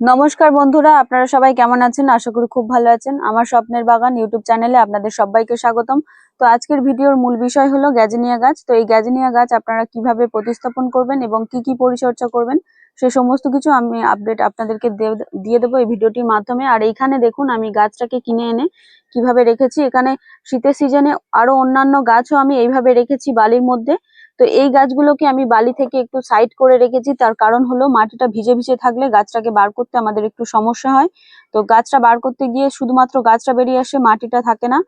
নমস্কার বন্ধুরা, আপনারা সবাই কেমন আছেন? আশা করি খুব ভালো আছেন। আমার স্বপ্নের বাগান ইউটিউব চ্যানেলে আপনাদের সবাইকে স্বাগতম। তো আজকের ভিডিওর মূল বিষয় হলো গ্যাজেনিয়া গাছ। তো এই গ্যাজেনিয়া গাছ আপনারা কীভাবে প্রতিস্থাপন করবেন এবং কি কি পরিচর্যা করবেন, সে সমস্ত কিছু আমি আপডেট আপনাদেরকে দিয়ে দেবো এই ভিডিওটির মাধ্যমে। আর এইখানে দেখুন, আমি গাছটাকে কিনে এনে কীভাবে রেখেছি। এখানে শীতের সিজনে আরও অন্যান্য গাছও আমি এইভাবে রেখেছি বালির মধ্যে। তো এই গাছগুলোকে আমি বালি থেকে একটু সাইড করে রেখেছি। তার কারণ হলো মাটিটা ভিজে ভিজে থাকলে গাছটাকে বার করতে আমাদের একটু সমস্যা হয়। তো গাছটা বার করতে গিয়ে শুধুমাত্র গাছটা বেরিয়ে আসে মাটিটা থাকে না,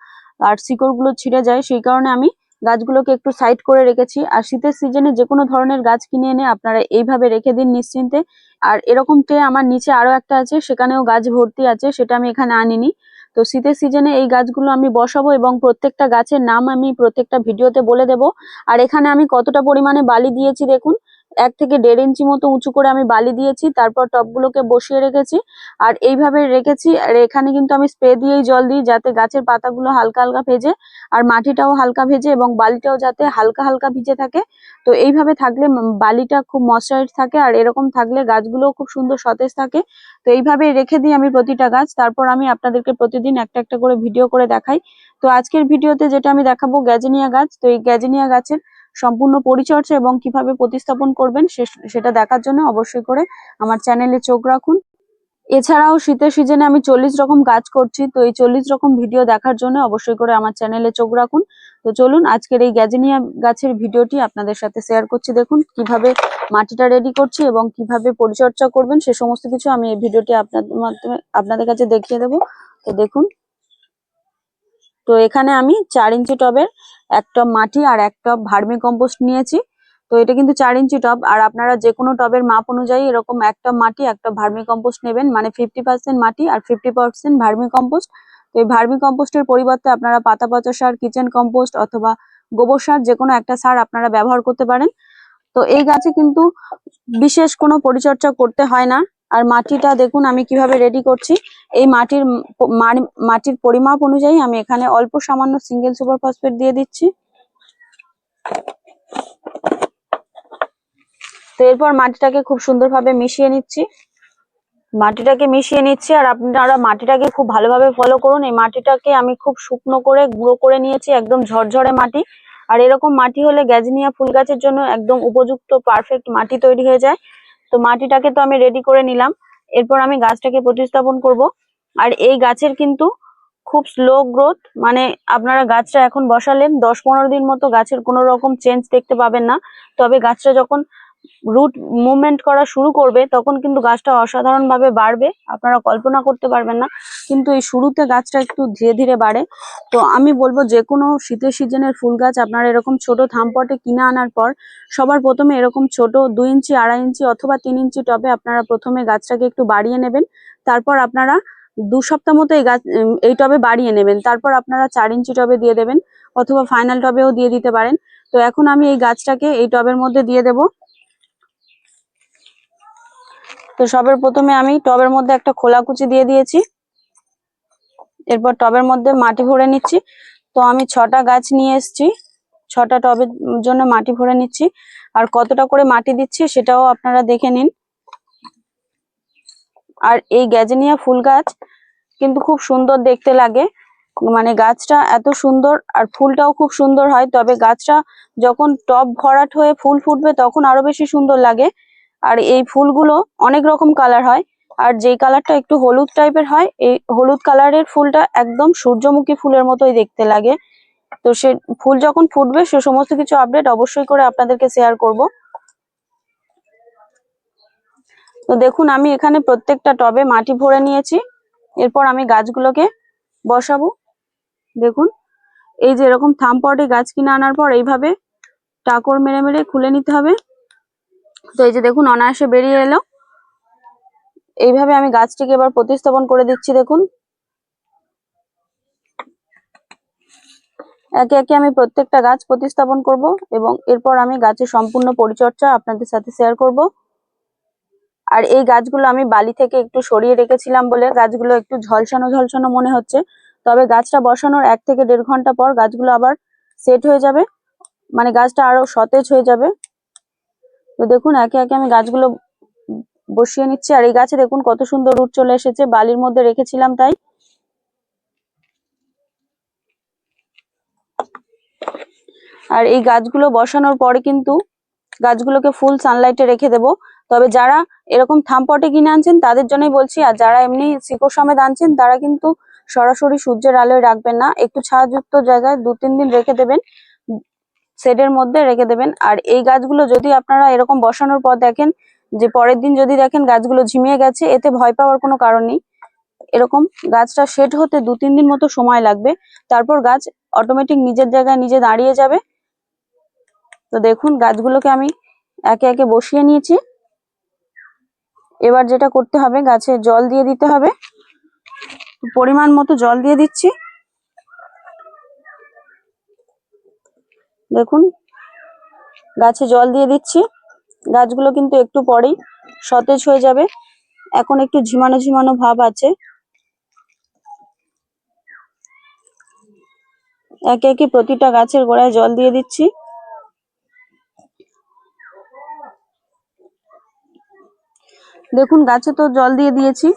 আর শিকড়গুলো ছিঁড়ে যায়। সেই কারণে আমি গাছগুলোকে একটু সাইড করে রেখেছি। আর শীতের সিজনে যে কোনো ধরনের গাছ কিনে এনে আপনারা এইভাবে রেখে দিন নিশ্চিন্তে। আর এরকম ট্রে আমার নিচে আরও একটা আছে, সেখানেও গাছ ভর্তি আছে, সেটা আমি এখানে আনিনি। তো শীতের সিজনে এই গাছগুলো আমি বসাবো এবং প্রত্যেকটা গাছের নাম আমি প্রত্যেকটা ভিডিওতে বলে দেব। আর এখানে আমি কতটা পরিমাণে বালি দিয়েছি দেখুন। এক থেকে দেড় ইঞ্চি মতো উঁচু করে আমি বালি দিয়েছি, তারপর টবগুলোকে বসিয়ে রেখেছি। আর এইভাবে রেখেছি, আর এখানে কিন্তু আমি স্প্রে দিয়েই জল দিই যাতে গাছের পাতাগুলো হালকা হালকা ভেজে আর মাটিটাও হালকা ভেজে এবং বালিটাও যাতে হালকা হালকা ভিজে থাকে। তো এইভাবে থাকলে বালিটা খুব ময়শ্চারাইজ থাকে আর এরকম থাকলে গাছগুলোও খুব সুন্দর সতেজ থাকে। তো এইভাবে রেখে দিই আমি প্রতিটা গাছ, তারপর আমি আপনাদেরকে প্রতিদিন একটা একটা করে ভিডিও করে দেখাই। তো আজকের ভিডিওতে যেটা আমি দেখাবো গ্যাজেনিয়া গাছ, তো এই গ্যাজেনিয়া গাছের সম্পূর্ণ পরিচর্যা এবং কীভাবে প্রতিস্থাপন করবেন সেটা দেখার জন্য অবশ্যই করে আমার চ্যানেলে চোখ রাখুন। এছাড়াও শীতের সিজনে আমি চল্লিশ রকম গাছ করছি, তো এই চল্লিশ রকম ভিডিও দেখার জন্য অবশ্যই করে আমার চ্যানেলে চোখ রাখুন। তো চলুন আজকের এই গ্যাজেনিয়া গাছের ভিডিওটি আপনাদের সাথে শেয়ার করছি, দেখুন কীভাবে মাটিটা রেডি করছি এবং কীভাবে পরিচর্যা করবেন, সে সমস্ত কিছু আমি এই ভিডিওটি আপনাদের মাধ্যমে, আপনাদের কাছে দেখিয়ে দেবো। তো দেখুন তো এখানে আমি চার ইঞ্চি টবের এক টব মাটি আর এক টব ভার্মি কম্পোস্ট নিয়েছি। তো এটা কিন্তু চার ইঞ্চি টব। আর আপনারা যে কোনো টবের মাপ অনুযায়ী এরকম এক টব মাটি এক টব ভার্মি কম্পোস্ট নেবেন। মানে ফিফটি পার্সেন্ট মাটি আর ফিফটি পার্সেন্ট ভার্মি কম্পোস্ট তো এই ভার্মি কম্পোস্টের পরিবর্তে আপনারা পাতা পচা সার, কিচেন কম্পোস্ট অথবা গোবর সার যে কোনো একটা সার আপনারা ব্যবহার করতে পারেন। তো এই গাছে কিন্তু বিশেষ কোনো পরিচর্যা করতে হয় না। আর মাটিটা দেখুন আমি কীভাবে রেডি করছি। এই মাটির মাটির পরিমাপ অনুযায়ী আমি এখানে অল্প সামান্য সিঙ্গেল সুপার ফসফেট দিয়ে দিচ্ছি। তো এরপর মাটিটাকে খুব সুন্দরভাবে মিশিয়ে নিচ্ছি। মাটিটাকে মিশিয়ে নিচ্ছি আর আপনারা মাটিটাকে খুব ভালোভাবে ফলো করুন। এই মাটিটাকে আমি খুব শুকনো করে, গুঁড়ো করে নিয়েছি, একদম ঝরঝরে মাটি। আর এরকম মাটি হলে গ্যাজনিয়া ফুল গাছের জন্য একদম উপযুক্ত পারফেক্ট মাটি তৈরি হয়ে যায়। তো মাটিটাকে তো আমি রেডি করে নিলাম। এরপর আমি গাছটাকে প্রতিস্থাপন করব। আর এই গাছের কিন্তু খুব স্লো গ্রোথ মানে আপনারা গাছটা এখন বসালেন, দশ পনেরো দিন মতো গাছের কোনো রকম চেঞ্জ দেখতে পাবেন না। তবে গাছটা যখন রুট মুভমেন্ট করা শুরু করবে, তখন কিন্তু গাছটা অসাধারণভাবে বাড়বে। আপনারা কল্পনা করতে পারবেন না, কিন্তু এই শুরুতে গাছটা একটু ধীরে ধীরে বাড়ে। তো আমি বলব যে কোনো শীতের সিজনের ফুল গাছ আপনারা এরকম ছোট থামপটে কিনে আনার পর, সবার প্রথমে এরকম ছোট দুই ইঞ্চি, আড়াই ইঞ্চি অথবা তিন ইঞ্চি টবে আপনারা প্রথমে গাছটাকে একটু বাড়িয়ে নেবেন। তারপর আপনারা দু সপ্তাহ মতো এই গাছ এই টবে বাড়িয়ে নেবেন। তারপর আপনারা চার ইঞ্চি টবে দিয়ে দেবেন অথবা ফাইনাল টবেও দিয়ে দিতে পারেন। তো এখন আমি এই গাছটাকে এই টবের মধ্যে দিয়ে দেবো। তো সবের প্রথমে আমি টবের মধ্যে একটা খোলা কুচি দিয়ে দিয়েছি। এরপর টবের মধ্যে মাটি ভরে নিচ্ছি। তো আমি ছটা গাছ নিয়ে এসেছি। ছটা টবের জন্য মাটি ভরে নিচ্ছি। আর কতটা করে মাটি দিচ্ছি সেটাও আপনারা দেখে নিন। আর এই গ্যাজেনিয়া ফুল গাছ কিন্তু খুব সুন্দর দেখতে লাগে। মানে গাছটা এত সুন্দর আর ফুলটাও খুব সুন্দর হয়। তবে গাছটা যখন টব ভরাট হয়ে ফুল ফুটবে তখন আরও বেশি সুন্দর লাগে। আর এই ফুলগুলো অনেক রকম কালার হয়। আর যেই কালারটা একটু হলুদ টাইপের হয়, এই হলুদ কালারের ফুলটা একদম সূর্যমুখী ফুলের মতোই দেখতে লাগে। তো সে ফুল যখন ফুটবে, সে সমস্ত কিছু আপডেট অবশ্যই করে আপনাদেরকে শেয়ার করব। তো দেখুন, আমি এখানে প্রত্যেকটা টবে মাটি ভরে নিয়েছি। এরপর আমি গাছগুলোকে বসাবো। দেখুন, এই যে এরকম থাম পটে গাছ কিনে আনার পর এইভাবে টাকর মেরে মেরে খুলে নিতে হবে। তো এই যে দেখুন, অনায়াসে বেরিয়ে এলো। এইভাবে আমি গাছটিকে এবার প্রতিস্থাপন করে দিচ্ছি, দেখুন। একে একে আমি প্রত্যেকটা গাছ প্রতিস্থাপন করব এবং এরপর আমি গাছের সম্পূর্ণ পরিচর্যা আপনাদের সাথে শেয়ার করব। আর এই গাছগুলো আমি বালি থেকে একটু সরিয়ে রেখেছিলাম বলে গাছগুলো একটু ঝলসানো ঝলসানো মনে হচ্ছে। তবে গাছটা বসানোর এক থেকে দেড় ঘণ্টা পর গাছগুলো আবার সেট হয়ে যাবে। মানে গাছটা আরও সতেজ হয়ে যাবে। তো দেখুন, একে একে আমি গাছগুলো বসিয়ে নিচ্ছি। আর এই গাছে দেখুন কত সুন্দর রুট চলে এসেছে। বালির মধ্যে রেখেছিলাম তাই। আর এই গাছগুলো বসানোর পরে কিন্তু গাছগুলোকে ফুল সানলাইটে রেখে দেব। তবে যারা এরকম থাম পটে কিনে আনছেন, তাদের জন্যই বলছি, আর যারা এমনি শিকড় সমেত আনছেন, তারা কিন্তু সরাসরি সূর্যের আলোয় রাখবেন না। একটু ছায়াযুক্ত জায়গায় দু তিন দিন রেখে দেবেন। শেডের মধ্যে রেখে দেবেন। আর এই গাছগুলো যদি আপনারা এরকম বসানোর পর দেখেন, যে পরের দিন যদি দেখেন গাছগুলো ঝিমিয়ে গেছে, এতে ভয় পাওয়ার কোনো কারণ নেই। এরকম গাছটা সেট হতে দু, তিন দিন মতো সময় লাগবে। তারপর গাছ অটোমেটিক নিজের জায়গায় নিজে দাঁড়িয়ে যাবে। তো দেখুন, গাছগুলোকে আমি একে একে বসিয়ে নিয়েছি। এবার যেটা করতে হবে, গাছে জল দিয়ে দিতে হবে। পরিমাণ মতো জল দিয়ে দিচ্ছি। দেখুন, গাছে জল দিয়ে দিচ্ছি। গাছগুলো কিন্তু একটু পরেই সতেজ হয়ে যাবে। এখন একটু ঝিমানো ঝিমানো ভাব আছে। একে একে প্রতিটা গাছের গোড়ায় জল দিয়ে দিচ্ছি। দেখুন, গাছে তো জল দিয়ে দিয়েছি।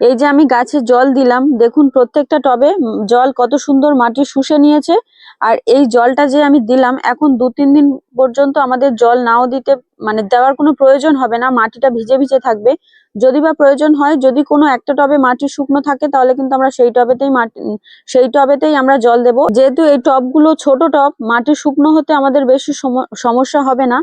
এই যে আমি গাছে জল দিলাম, দেখুন প্রত্যেকটা টবে জল কত সুন্দর মাটি শুষে নিয়েছে। আর এই জলটা যে আমি দিলাম, এখন দু তিন দিন পর্যন্ত আমাদের জল নাও দিতে মানে দেওয়ার কোনো প্রয়োজন হবে না, মাটিটা ভিজে ভিজে থাকবে। যদি বা প্রয়োজন হয়, যদি কোনো একটা টবে মাটি শুকনো থাকে, তাহলে কিন্তু আমরা সেই টবেতেই মাটি, সেই টবেতেই আমরা জল দেব। যেহেতু এই টবগুলো ছোট টব, মাটি শুকনো হতে আমাদের বেশি সম- সমস্যা হবে না।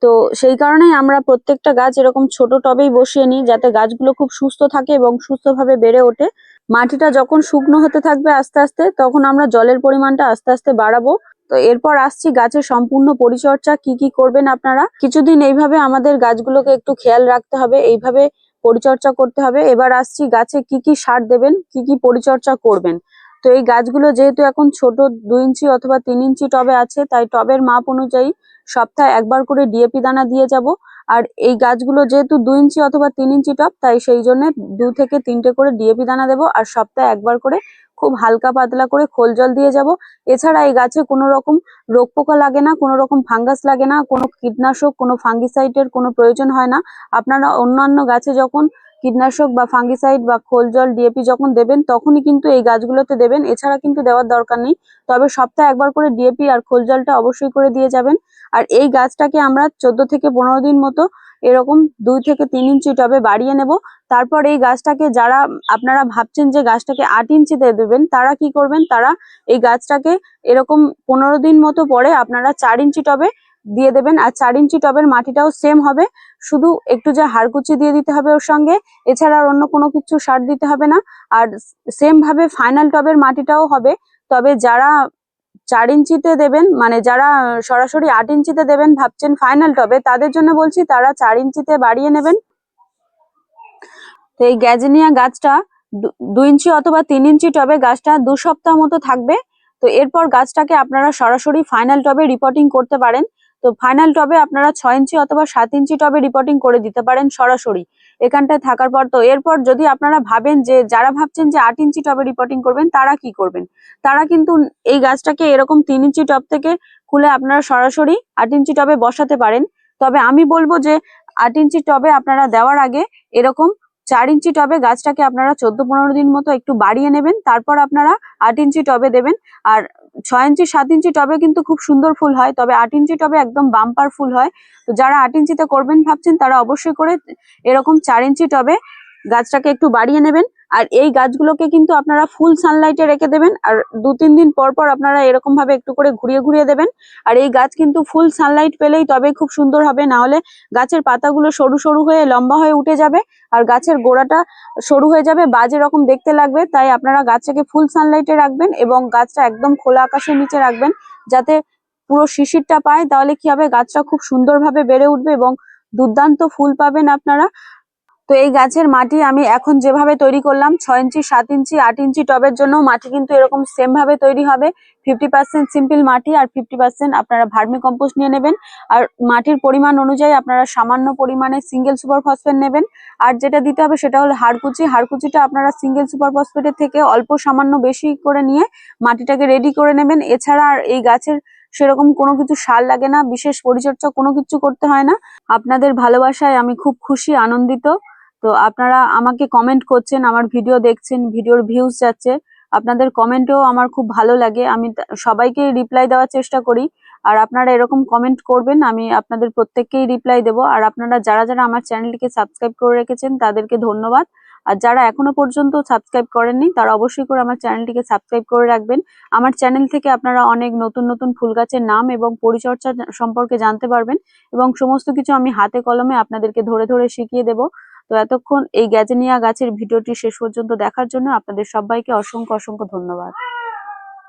তো সেই কারণেই আমরা প্রত্যেকটা গাছ এরকম ছোট টবেই বসিয়ে নিই, যাতে গাছগুলো খুব সুস্থ থাকে এবং সুস্থভাবে বেড়ে ওঠে। মাটিটা যখন শুকনো হতে থাকবে আস্তে আস্তে, তখন আমরা জলের পরিমাণটা আস্তে আস্তে বাড়াবো। তো এরপর আসছি গাছের সম্পূর্ণ পরিচর্যা, কি কি করবেন আপনারা? কিছুদিন এইভাবে আমাদের গাছগুলোকে একটু খেয়াল রাখতে হবে, এইভাবে পরিচর্যা করতে হবে। এবার আসছি গাছে কি কি সার দেবেন, কি কি পরিচর্যা করবেন। তো এই গাছগুলো যেহেতু এখন ছোট, দুই ইঞ্চি অথবা তিন ইঞ্চি টবে আছে, তাই টবের মাপ অনুযায়ী সপ্তাহে একবার করে ডিএপি দানা দিয়ে যাব। আর এই গাছগুলো যেহেতু দু ইঞ্চি অথবা তিন ইঞ্চি টপ, তাই সেই জন্য দু থেকে তিনটে করে ডিএপি দানা দেবো আর সপ্তাহে একবার করে খুব হালকা পাতলা করে খোল জল দিয়ে যাব। এছাড়া এই গাছে কোনো রকম রোগ পোকা লাগে না, কোনো রকম ফাঙ্গাস লাগে না, কোনো কীটনাশক, কোনো ফাঙ্গিসাইটের কোনো প্রয়োজন হয় না। আপনারা অন্যান্য গাছে যখন কীটনাশক বা ফাঙ্গিসাইড বা খোল জল, ডিএপি যখন দেবেন, তখনই কিন্তু এই গাছগুলোতে দেবেন। এছাড়া কিন্তু দেওয়ার দরকার নেই। তবে সপ্তাহে একবার করে ডিএপি আর খোল জলটা অবশ্যই করে দিয়ে যাবেন। আর এই গাছটাকে আমরা চোদ্দ থেকে পনেরো দিন মতো এরকম দুই থেকে তিন ইঞ্চি টবে বাড়িয়ে নেব। তারপর এই গাছটাকে যারা, আপনারা ভাবছেন যে গাছটাকে আট ইঞ্চিতে দেবেন, তারা কি করবেন? তারা এই গাছটাকে এরকম পনেরো দিন মতো পরে আপনারা চার ইঞ্চি টবে দিয়ে দেবেন। আর চার ইঞ্চি টবের মাটিটাও সেম হবে। শুধু একটু যা হাড়কুচি দিয়ে দিতে হবে ওর সঙ্গে। এছাড়া আর অন্য কোনো কিছু সার দিতে হবে না। আর সেম ভাবে ফাইনাল টবের মাটিটাও হবে। তবে যারা চার ইঞ্চিতে দেবেন মানে যারা সরাসরি আট ইঞ্চিতে দেবেন ভাবছেন ফাইনাল টবে, তাদের জন্য বলছি তারা চার ইঞ্চিতে বাড়িয়ে নেবেন। তো এই গ্যাজেনিয়া গাছটা দু- দু ইঞ্চি অথবা তিন ইঞ্চি টবে গাছটা দু সপ্তাহ মতো থাকবে। তো এরপর গাছটাকে আপনারা সরাসরি ফাইনাল টবে রিপোর্টিং করতে পারেন। তো ফাইনাল টবে আপনারা ছয় ইঞ্চি অথবা সাত ইঞ্চি টবে রিপোর্টিং করে দিতে পারেন সরাসরি এখানটায় থাকার পর। তো এরপর যদি আপনারা ভাবেন যে, যারা ভাবছেন যে আট ইঞ্চি টবে রিপোর্টিং করবেন, তারা কি করবেন? তারা কিন্তু এই গাছটাকে এরকম তিন ইঞ্চি টব থেকে খুলে আপনারা সরাসরি আট ইঞ্চি টবে বসাতে পারেন। তবে আমি বলব যে, আট ইঞ্চি টবে আপনারা দেওয়ার আগে এরকম চার ইঞ্চি টবে গাছটাকে আপনারা চোদ্দ পনেরো দিন মতো একটু বাড়িয়ে নেবেন, তারপর আপনারা আট ইঞ্চি টবে দেবেন। আর ছয় ইঞ্চি, সাত ইঞ্চি টবে কিন্তু খুব সুন্দর ফুল হয়, তবে আট ইঞ্চি টবে একদম বাম্পার ফুল হয়। তো যারা আট ইঞ্চিতে করবেন ভাবছেন, তারা অবশ্যই করে এরকম চার ইঞ্চি টবে গাছটাকে একটু বাড়িয়ে নেবেন। আর এই গাছগুলোকে কিন্তু আপনারা ফুল সানলাইটে রেখে দেবেন। আর দু তিন দিন পর পর আপনারা এরকম ভাবে একটু করে ঘুরিয়ে ঘুরিয়ে দেবেন। আর এই গাছ কিন্তু ফুল সানলাইট পেলেই তবে খুব সুন্দর হবে। না হলে গাছের পাতাগুলো সরু সরু হয়ে লম্বা হয়ে উঠে যাবে। আর গাছের গোড়াটা সরু হয়ে যাবে, বাজে রকম দেখতে লাগবে। তাই আপনারা গাছটাকে ফুল সানলাইটে রাখবেন এবং গাছটা একদম খোলা আকাশের নিচে রাখবেন। যাতে পুরো শিশিরটা পায়। তাহলে কি হবে? গাছটা খুব সুন্দরভাবে বেড়ে উঠবে এবং দুর্দান্ত ফুল পাবেন আপনারা। তো এই গাছের মাটি আমি এখন যেভাবে তৈরি করলাম, ছয় ইঞ্চি, সাত ইঞ্চি, আট ইঞ্চি টবের জন্য মাটি কিন্তু এরকম সেম ভাবে তৈরি হবে। ফিফটি পার্সেন্ট সিম্পল মাটি আর ফিফটি পার্সেন্ট আপনারা ভার্মি কম্পোস্ট নিয়ে নেবেন। আর মাটির পরিমাণ অনুযায়ী আপনারা সামান্য পরিমাণে সিঙ্গেল সুপার ফসফেট নেবেন। আর যেটা দিতে হবে সেটা হলো হাড়কুচি। হাড়কুচিটা আপনারা সিঙ্গেল সুপার ফসফেটের থেকে অল্প সামান্য বেশি করে নিয়ে মাটিটাকে রেডি করে নেবেন। এছাড়া আর এই গাছের সেরকম কোনো কিছু সার লাগে না, বিশেষ পরিচর্যা কোনো কিছু করতে হয় না। আপনাদের ভালোবাসায় আমি খুব খুশি, আনন্দিত। তো আপনারা আমাকে কমেন্ট করছেন, আমার ভিডিও দেখছেন ভিডিওর ভিউজ যাচ্ছে। আপনাদের কমেন্টও আমার খুব ভালো লাগে। আমি সবাইকে রিপ্লাই দেওয়ার চেষ্টা করি। আর আপনারা এরকম কমেন্ট করবেন, আমি আপনাদের প্রত্যেককেই রিপ্লাই দেবো। আর আপনারা যারা যারা আমার চ্যানেলটিকে সাবস্ক্রাইব করে রেখেছেন, তাদেরকে ধন্যবাদ। আর যারা এখনও পর্যন্ত সাবস্ক্রাইব করেননি, তারা অবশ্যই করে আমার চ্যানেলটিকে সাবস্ক্রাইব করে রাখবেন। আমার চ্যানেল থেকে আপনারা অনেক নতুন নতুন ফুল গাছের নাম এবং পরিচর্যা সম্পর্কে জানতে পারবেন। এবং সমস্ত কিছু আমি হাতে কলমে আপনাদেরকে ধরে ধরে শিখিয়ে দেবো। তো এতক্ষণ এই গ্যাজেনিয়া গাছের ভিডিওটি শেষ পর্যন্ত দেখার জন্য আপনাদের সবাইকে অসংখ্য অসংখ্য ধন্যবাদ।